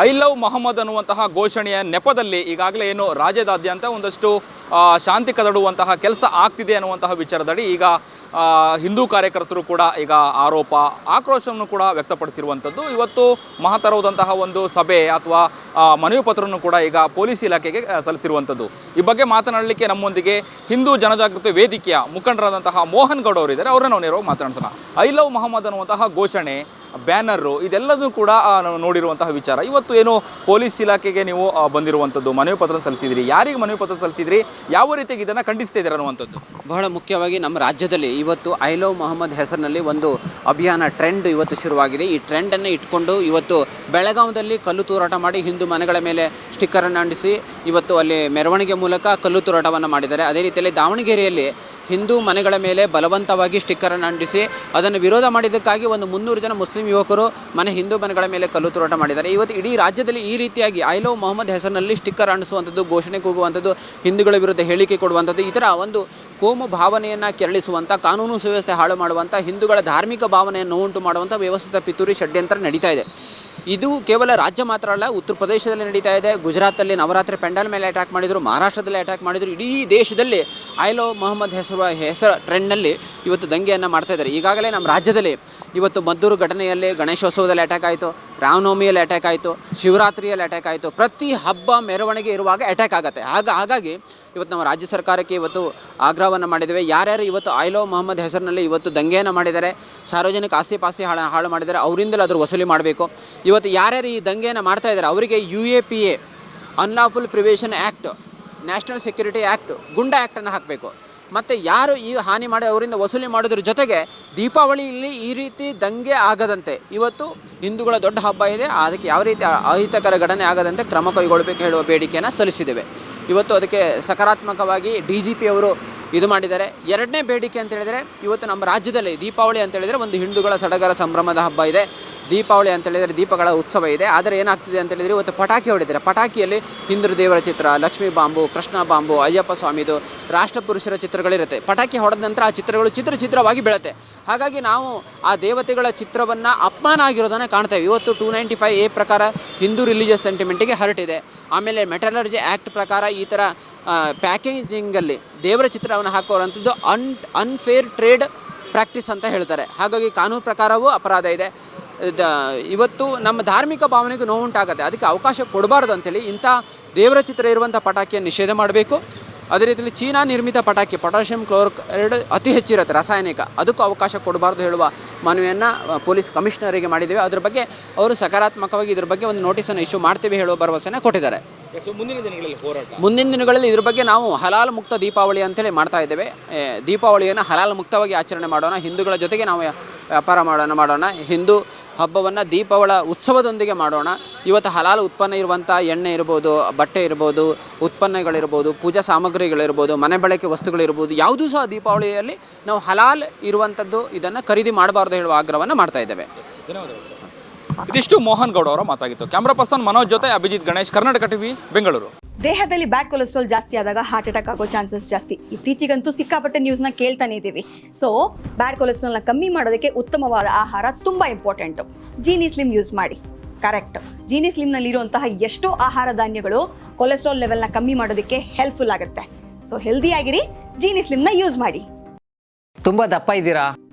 I love Mohammed ಅನ್ನುವಂತಹ ಘೋಷಣೆಯ ನೆಪದಲ್ಲಿ ಈಗಾಗಲೇ ಏನು ರಾಜ್ಯದಾದ್ಯಂತ ಒಂದಷ್ಟು ಶಾಂತಿ ಕದಡುವಂತಹ ಕೆಲಸ ಆಗ್ತಿದೆ ಅನ್ನುವಂತಹ ವಿಚಾರದಡಿ ಈಗ ಹಿಂದೂ ಕಾರ್ಯಕರ್ತರು ಕೂಡ ಈಗ ಆರೋಪ, ಆಕ್ರೋಶವನ್ನು ಕೂಡ ವ್ಯಕ್ತಪಡಿಸಿರುವಂಥದ್ದು. ಇವತ್ತು ಮಹತರವಾದಂತಹ ಒಂದು ಸಭೆ ಅಥವಾ ಮನವಿ ಪತ್ರವನ್ನು ಕೂಡ ಈಗ ಪೊಲೀಸ್ ಇಲಾಖೆಗೆ ಸಲ್ಲಿಸಿರುವಂಥದ್ದು. ಈ ಬಗ್ಗೆ ಮಾತನಾಡಲಿಕ್ಕೆ ನಮ್ಮೊಂದಿಗೆ ಹಿಂದೂ ಜನಜಾಗೃತಿ ವೇದಿಕೆಯ ಮುಖಂಡರಾದಂತಹ ಮೋಹನ್ ಗೌಡ್ ಅವರಿದ್ದಾರೆ. ಅವರನ್ನು ನಾವು ನೇರವಾಗಿ ಮಾತನಾಡಿಸೋಣ. ಐ ಲವ್ ಮೊಹಮ್ಮದ್ ಅನ್ನುವಂತಹ ಘೋಷಣೆ ಬ್ಯಾನರು ಇದೆಲ್ಲದೂ ಕೂಡ ನಾವು ನೋಡಿರುವಂತಹ ವಿಚಾರ. ಇವತ್ತು ಏನು ಪೊಲೀಸ್ ಇಲಾಖೆಗೆ ನೀವು ಬಂದಿರುವಂಥದ್ದು, ಮನವಿ ಪತ್ರ ಸಲ್ಲಿಸಿದ್ರಿ. ಯಾರಿಗೆ ಮನವಿ ಪತ್ರ ಸಲ್ಲಿಸಿದ್ರಿ? ಯಾವ ರೀತಿಯಾಗಿ ಇದನ್ನು ಖಂಡಿಸ್ತಾ ಇದ್ದೀರಾ ಅನ್ನುವಂಥದ್ದು? ಬಹಳ ಮುಖ್ಯವಾಗಿ ನಮ್ಮ ರಾಜ್ಯದಲ್ಲಿ ಇವತ್ತು ಐ ಲವ್ ಮೊಹಮ್ಮದ್ ಹೆಸರಿನಲ್ಲಿ ಒಂದು ಅಭಿಯಾನ ಟ್ರೆಂಡ್ ಇವತ್ತು ಶುರುವಾಗಿದೆ. ಈ ಟ್ರೆಂಡನ್ನು ಇಟ್ಕೊಂಡು ಇವತ್ತು ಬೆಳಗಾವದಲ್ಲಿ ಕಲ್ಲು ತೂರಾಟ ಮಾಡಿ ಹಿಂದೂ ಮನೆಗಳ ಮೇಲೆ ಸ್ಟಿಕ್ಕರನ್ನು ಅಂಟಿಸಿ ಇವತ್ತು ಅಲ್ಲಿ ಮೆರವಣಿಗೆ ಮೂಲಕ ಕಲ್ಲು ತೂರಾಟವನ್ನು ಮಾಡಿದ್ದಾರೆ. ಅದೇ ರೀತಿಯಲ್ಲಿ ದಾವಣಗೆರೆಯಲ್ಲಿ ಹಿಂದೂ ಮನೆಗಳ ಮೇಲೆ ಬಲವಂತವಾಗಿ ಸ್ಟಿಕ್ಕರನ್ನು ಅಂಟಿಸಿ ಅದನ್ನು ವಿರೋಧ ಮಾಡಿದ್ದಕ್ಕಾಗಿ ಒಂದು ಮುನ್ನೂರು ಜನ ಮುಸ್ಲಿಂ ಯುವಕರು ಮನೆ ಹಿಂದೂ ಮನೆಗಳ ಮೇಲೆ ಕಲ್ಲು ತೂರಾಟ ಮಾಡಿದ್ದಾರೆ. ಇವತ್ತು ಇಡೀ ರಾಜ್ಯದಲ್ಲಿ ಈ ರೀತಿಯಾಗಿ ಐ ಲವ್ ಮೊಹಮ್ಮದ್ ಹೆಸರಿನಲ್ಲಿ ಸ್ಟಿಕ್ಕರ್ ಅಂಟಿಸುವಂಥದ್ದು, ಘೋಷಣೆ ಕೂಗುವಂಥದ್ದು, ಹಿಂದೂಗಳ ವಿರುದ್ಧ ಹೇಳಿಕೆ ಕೊಡುವಂಥದ್ದು, ಈ ಒಂದು ಕೋಮು ಭಾವನೆಯನ್ನು ಕೆರಳಿಸುವಂಥ, ಕಾನೂನು ಸುವ್ಯವಸ್ಥೆ ಹಾಳು ಮಾಡುವಂಥ, ಹಿಂದೂಗಳ ಧಾರ್ಮಿಕ ಭಾವನೆಯನ್ನು ಉಂಟು ಮಾಡುವಂಥ ವ್ಯವಸ್ಥಿತ ಪಿತೂರಿ ಷಡ್ಯಂತ್ರ ನಡೀತಾ ಇದೆ. ಇದು ಕೇವಲ ರಾಜ್ಯ ಮಾತ್ರ ಅಲ್ಲ, ಉತ್ತರ ಪ್ರದೇಶದಲ್ಲಿ ನಡೀತಾ ಇದೆ. ಗುಜರಾತಲ್ಲಿ ನವರಾತ್ರಿ ಪೆಂಡಲ್ ಮೇಲೆ ಅಟ್ಯಾಕ್ ಮಾಡಿದರು, ಮಹಾರಾಷ್ಟ್ರದಲ್ಲಿ ಅಟ್ಯಾಕ್ ಮಾಡಿದರು, ಇಡೀ ದೇಶದಲ್ಲಿ ಐಲೋ ಮೊಹಮ್ಮದ್ ಹೆಸರು ಹೆಸರು ಟ್ರೆಂಡ್ನಲ್ಲಿ ಇವತ್ತು ದಂಗೆಯನ್ನು ಮಾಡ್ತಾ ಇದ್ದಾರೆ. ಈಗಾಗಲೇ ನಮ್ಮ ರಾಜ್ಯದಲ್ಲಿ ಇವತ್ತು ಮದ್ದೂರು ಘಟನೆಯಲ್ಲಿ ಗಣೇಶೋತ್ಸವದಲ್ಲಿ ಅಟ್ಯಾಕ್ ಆಯಿತು. ರಾಮನವಮಿಯಲ್ಲಿ ಅಟ್ಯಾಕ್ ಆಯಿತು, ಶಿವರಾತ್ರಿಯಲ್ಲಿ ಅಟ್ಯಾಕ್ ಆಯಿತು, ಪ್ರತಿ ಹಬ್ಬ ಮೆರವಣಿಗೆ ಇರುವಾಗ ಅಟ್ಯಾಕ್ ಆಗುತ್ತೆ. ಹಾಗ ಹಾಗಾಗಿ ಇವತ್ತು ನಮ್ಮ ರಾಜ್ಯ ಸರ್ಕಾರಕ್ಕೆ ಇವತ್ತು ಆಗ್ರಹವನ್ನು ಮಾಡಿದ್ದೇವೆ. ಯಾರ್ಯಾರು ಇವತ್ತು ಆಯ್ಲೋ ಮೊಹಮ್ಮದ್ ಹೆಸರಿನಲ್ಲಿ ಇವತ್ತು ದಂಗೆಯನ್ನು ಮಾಡಿದ್ದಾರೆ, ಸಾರ್ವಜನಿಕ ಆಸ್ತಿ ಪಾಸ್ತಿ ಹಾಳು ಹಾಳು ಮಾಡಿದ್ದಾರೆ, ಅವರಿಂದಲೇ ಅದ್ರ ವಸೂಲಿ ಮಾಡಬೇಕು. ಇವತ್ತು ಯಾರ್ಯಾರು ಈ ದಂಗೆಯನ್ನು ಮಾಡ್ತಾ ಇದ್ದಾರೆ, ಅವರಿಗೆ U A P A unlawful prevention act national security act goonda ಆ್ಯಕ್ಟನ್ನು ಹಾಕಬೇಕು. ಮತ್ತು ಯಾರು ಈ ಹಾನಿ ಮಾಡಿ ಅವರಿಂದ ವಸೂಲಿ ಮಾಡೋದ್ರ ಜೊತೆಗೆ ದೀಪಾವಳಿಯಲ್ಲಿ ಈ ರೀತಿ ದಂಗೆ ಆಗದಂತೆ. ಇವತ್ತು ಹಿಂದೂಗಳ ದೊಡ್ಡ ಹಬ್ಬ ಇದೆ. ಅದಕ್ಕೆ ಯಾವ ರೀತಿ ಅಹಿತಕರ ಘಟನೆ ಆಗದಂತೆ ಕ್ರಮ ಕೈಗೊಳ್ಳಬೇಕು ಹೇಳುವ ಬೇಡಿಕೆಯನ್ನು ಸಲ್ಲಿಸಿದ್ದೇವೆ. ಇವತ್ತು ಅದಕ್ಕೆ ಸಕಾರಾತ್ಮಕವಾಗಿ ಡಿ ಜಿ ಪಿ ಅವರು ಇದು ಮಾಡಿದ್ದಾರೆ. ಎರಡನೇ ಬೇಡಿಕೆ ಅಂತ ಹೇಳಿದರೆ, ಇವತ್ತು ನಮ್ಮ ರಾಜ್ಯದಲ್ಲಿ ದೀಪಾವಳಿ ಅಂತ ಹೇಳಿದರೆ ಒಂದು ಹಿಂದೂಗಳ ಸಡಗರ ಸಂಭ್ರಮದ ಹಬ್ಬ ಇದೆ. ದೀಪಾವಳಿ ಅಂತ ಹೇಳಿದರೆ ದೀಪಗಳ ಉತ್ಸವ ಇದೆ. ಆದರೆ ಏನಾಗ್ತಿದೆ ಅಂತ ಹೇಳಿದರೆ ಇವತ್ತು ಪಟಾಕಿ ಹೊಡಿದ್ದಾರೆ ಪಟಾಕಿಯಲ್ಲಿ ಹಿಂದೂ ದೇವರ ಚಿತ್ರ, ಲಕ್ಷ್ಮೀ ಬಾಂಬು, ಕೃಷ್ಣ ಬಾಂಬು, ಅಯ್ಯಪ್ಪ ಸ್ವಾಮಿದು ರಾಷ್ಟ್ರಪುರುಷರ ಚಿತ್ರಗಳಿರುತ್ತೆ. ಪಟಾಕಿ ಹೊಡೆದ ನಂತರ ಆ ಚಿತ್ರಗಳು ಚಿತ್ರ ಚಿತ್ರವಾಗಿ ಬೀಳುತ್ತೆ. ಹಾಗಾಗಿ ನಾವು ಆ ದೇವತೆಗಳ ಚಿತ್ರವನ್ನು ಅಪಮಾನ ಆಗಿರೋದನ್ನು ಕಾಣ್ತೇವೆ ಇವತ್ತು ಟೂ ನೈಂಟಿ ಫೈವ್ ಎ ಪ್ರಕಾರ ಹಿಂದೂ ರಿಲಿಜಿಯಸ್ ಸೆಂಟಿಮೆಂಟಿಗೆ ಹರಟಿದೆ. ಆಮೇಲೆ ಮೆಟಲರ್ಜಿ ಆ್ಯಕ್ಟ್ ಪ್ರಕಾರ ಈ ಥರ ಪ್ಯಾಕೇಜಿಂಗಲ್ಲಿ ದೇವರ ಚಿತ್ರವನ್ನು ಹಾಕೋರಂಥದ್ದು ಅನ್, ಅನ್ಫೇರ್ ಟ್ರೇಡ್ ಪ್ರಾಕ್ಟೀಸ್ ಅಂತ ಹೇಳ್ತಾರೆ. ಹಾಗಾಗಿ ಕಾನೂನು ಪ್ರಕಾರವೂ ಅಪರಾಧ ಇದೆ. ಇವತ್ತು ನಮ್ಮ ಧಾರ್ಮಿಕ ಭಾವನೆಗೆ ನೋವುಂಟಾಗುತ್ತೆ ಅದಕ್ಕೆ ಅವಕಾಶ ಕೊಡಬಾರ್ದು ಅಂತೇಳಿ ಇಂಥ ದೇವರ ಚಿತ್ರ ಇರುವಂಥ ಪಟಾಕಿಯನ್ನು ನಿಷೇಧ ಮಾಡಬೇಕು. ಅದೇ ರೀತಿಯಲ್ಲಿ ಚೀನಾ ನಿರ್ಮಿತ ಪಟಾಕಿ, ಪೊಟ್ಯಾಷಿಯಂ ಕ್ಲೋರೈಡ್ ಅತಿ ಹೆಚ್ಚಿರುತ್ತೆ, ರಾಸಾಯನಿಕ. ಅದಕ್ಕೂ ಅವಕಾಶ ಕೊಡಬಾರ್ದು ಹೇಳುವ ಮನವಿಯನ್ನು ಪೊಲೀಸ್ ಕಮಿಷನರಿಗೆ ಮಾಡಿದ್ದೇವೆ. ಅದ್ರ ಬಗ್ಗೆ ಅವರು ಸಕಾರಾತ್ಮಕವಾಗಿ ಇದ್ರ ಬಗ್ಗೆ ಒಂದು ನೋಟಿಸನ್ನು ಇಶ್ಯೂ ಮಾಡ್ತೀವಿ ಹೇಳುವ ಭರವಸೆನ ಕೊಟ್ಟಿದ್ದಾರೆ. ಮುಂದಿನ ದಿನಗಳಲ್ಲಿ ಹೋರಾಟ. ಮುಂದಿನ ದಿನಗಳಲ್ಲಿ ಇದ್ರ ಬಗ್ಗೆ ನಾವು ಹಲಾಲ್ ಮುಕ್ತ ದೀಪಾವಳಿ ಅಂತೇಳಿ ಮಾಡ್ತಾ ಇದ್ದೇವೆ. ದೀಪಾವಳಿಯನ್ನು ಹಲಾಲ್ ಮುಕ್ತವಾಗಿ ಆಚರಣೆ ಮಾಡೋಣ ಹಿಂದೂಗಳ ಜೊತೆಗೆ ನಾವು ವ್ಯಾಪಾರ ಮಾಡೋಣ ಮಾಡೋಣ. ಹಿಂದೂ ಹಬ್ಬವನ್ನು ದೀಪಾವಳ ಉತ್ಸವದೊಂದಿಗೆ ಮಾಡೋಣ. ಇವತ್ತು ಹಲಾಲ್ ಉತ್ಪನ್ನ ಇರುವಂಥ ಎಣ್ಣೆ ಇರ್ಬೋದು ಬಟ್ಟೆ ಇರ್ಬೋದು ಉತ್ಪನ್ನಗಳಿರ್ಬೋದು ಪೂಜಾ ಸಾಮಗ್ರಿಗಳಿರ್ಬೋದು ಮನೆ ಬಳಕೆ ವಸ್ತುಗಳಿರ್ಬೋದು ಯಾವುದೂ ಸಹ ದೀಪಾವಳಿಯಲ್ಲಿ ನಾವು ಹಲಾಲ್ ಇರುವಂಥದ್ದು ಇದನ್ನು ಖರೀದಿ ಮಾಡಬಾರ್ದು ಹೇಳುವ ಆಗ್ರಹವನ್ನು ಮಾಡ್ತಾ ಇದ್ದೇವೆ. ಇದಿಷ್ಟು ಮೋಹನ್ ಗೌಡ ಅವರ ಮಾತಾಗಿತ್ತು. ಕ್ಯಾಮ್ರಾ ಪರ್ಸನ್ ಮನೋಜ್ ಜೊತೆ ಅಭಿಜಿತ್ ಗಣೇಶ್ ಕರ್ನಾಟಕ ಟಿವಿ ಬೆಂಗಳೂರು. ದೇಹದಲ್ಲಿ ಬ್ಯಾಡ್ ಕೊಲೆಸ್ಟ್ರಾಲ್ ಜಾಸ್ತಿ ಆದಾಗ ಹಾರ್ಟ್ ಅಟ್ಯಾಕ್ ಆಗೋ ಚಾನ್ಸಸ್ ಜಾಸ್ತಿ. ಇತ್ತೀಚೆಗಂತೂ ಸಿಕ್ಕಾಪಟ್ಟೆ ನ್ಯೂಸ್ನ ಕೇಳ್ತಾನೆ ಇದ್ದೀವಿ. ಸೊ ಬ್ಯಾಡ್ ಕೊಲೆಸ್ಟ್ರಾಲ್ನ ಕಮ್ಮಿ ಮಾಡೋದಕ್ಕೆ ಉತ್ತಮವಾದ ಆಹಾರ ತುಂಬ ಇಂಪಾರ್ಟೆಂಟು ಜೀನಿ ಸ್ಲಿಮ್ ಯೂಸ್ ಮಾಡಿ. ಕರೆಕ್ಟ್ ಜೀನಿ ಸ್ಲಿಮ್ನಲ್ಲಿರುವಂತಹ ಎಷ್ಟೋ ಆಹಾರ ಧಾನ್ಯಗಳು ಕೊಲೆಸ್ಟ್ರಾಲ್ ಲೆವೆಲ್ನ ಕಮ್ಮಿ ಮಾಡೋದಕ್ಕೆ ಹೆಲ್ಪ್ಫುಲ್ ಆಗುತ್ತೆ. ಸೊ ಹೆಲ್ದಿ ಆಗಿರಿ ಜೀನಿ ಸ್ಲಿಮ್ನ ಯೂಸ್ ಮಾಡಿ. ತುಂಬಾ ದಪ್ಪ ಇದ್ದೀರಾ?